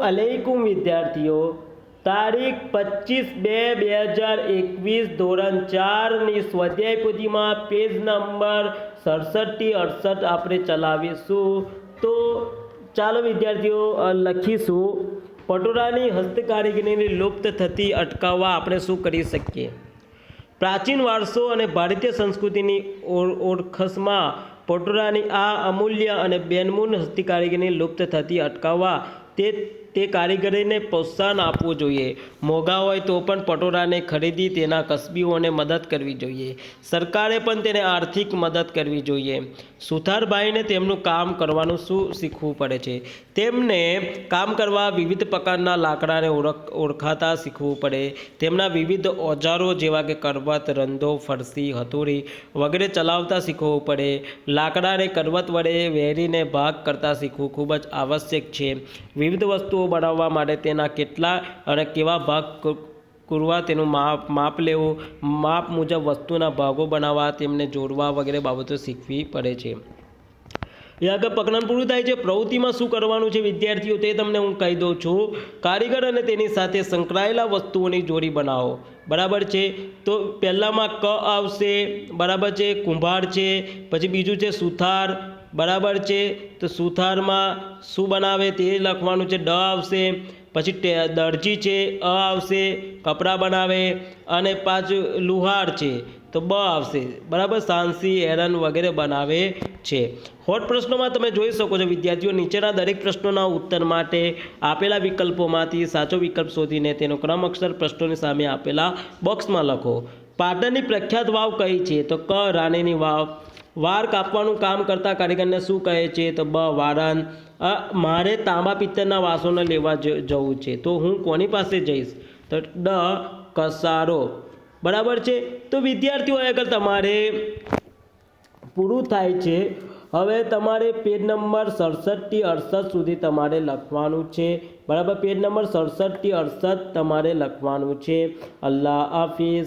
અલૈકુમ વિદ્યાર્થીઓ, તારીખ પચીસ બે બે હજાર એકવીસ ધોરણ ચારની સ્વાધ્યાય પોથીમાં પેજ નંબર સડસઠથી અડસઠ આપણે ચલાવીશું. તો ચાલો વિદ્યાર્થીઓ લખીશું. પટોળાની હસ્તકારીગરીને લુપ્ત થતી અટકાવવા આપણે શું કરી શકીએ? પ્રાચીન વારસો અને ભારતીય સંસ્કૃતિની ઓળ- ઓળખસમાં પટોળાની આ અમૂલ્ય અને બેનમૂન હસ્તકારીગરીને લુપ્ત થતી અટકાવવા તે તે કારીગરીને પ્રોત્સાહન આપવું જોઈએ. મોંઘા હોય તો પણ પટોળાને ખરીદી તેના કસબીઓને મદદ કરવી જોઈએ. સરકારે પણ તેને આર્થિક મદદ કરવી જોઈએ. સુથારભાઈને તેમનું કામ કરવાનું શું શીખવું પડે છે? તેમને કામ કરવા વિવિધ પ્રકારના લાકડાને ઓળખ, ઓળખાતા શીખવું પડે. તેમના વિવિધ ઓજારો જેવા કે કરવત, રંધો, ફરસી, હથોડી વગેરે ચલાવતા શીખવું પડે. લાકડાને કરવત વડે વેરીને ભાગ કરતા શીખવું ખૂબ જ આવશ્યક છે. વિવિધ વસ્તુઓ બનાવવા માટે તેના કેટલા અને કેવા ભાગ કરવા તેનું માપ માપ લેવું, માપ મુજબ વસ્તુના ભાગો બનાવવા, તેમને જોડવા વગેરે બાબતો શીખવી પડે છે. આગળ પ્રકરણ પૂરું થાય છે. પ્રવૃત્તિમાં શું કરવાનું છે વિદ્યાર્થીઓ તે તમને હું કહી દઉં છું. કારીગર અને તેની સાથે સંકળાયેલા વસ્તુઓની જોડી બનાવો. બરાબર છે? તો પહેલાંમાં ક આવશે, બરાબર છે? કુંભાર છે, પછી બીજું છે સુથાર. બરાબર છે? તો સુથારમાં શું બનાવે તે લખવાનું છે. ડ આવશે, પછી દરજી છે, અ આવશે, કપડાં બનાવે અને પાછું લુહાર છે. તો બ આવશે. બરાબર? સાંસી એરન વગેરે બનાવે. છે. હોટ પ્રશ્નોમાં તમે જોઈ શકો છો, વિદ્યાર્થીઓ નીચેના દરેક પ્રશ્નોના ઉત્તર માટે આપેલા વિકલ્પોમાંથી સાચો વિકલ્પ શોધીને તેનો ક્રમ અક્ષર પ્રશ્નોની સામે આપેલા બોક્સમાં લખો. પાટણની પ્રખ્યાત વાવ કઈ છે? તો ક, રાણીની વાવ. વાર કાપવાનું કામ કરતા કારીગરને શું કહે છે? તો બ, વારન. મારે તાંબા પિત્તળના વાસોને લેવા જવું છે. તો હું કોની પાસે જઈશ? તો ડ, કસારો. બરાબર છે? તો વિદ્યાર્થીઓ આગળ તમારે પૂરું થાય છે. હવે તમારે પેજ નંબર સડસઠથી અડસઠ સુધી તમારે લખવાનું છે. બરાબર? પેજ નંબર સડસઠથી અડસઠ તમારે લખવાનું છે. અલ્લાહ હાફિઝ.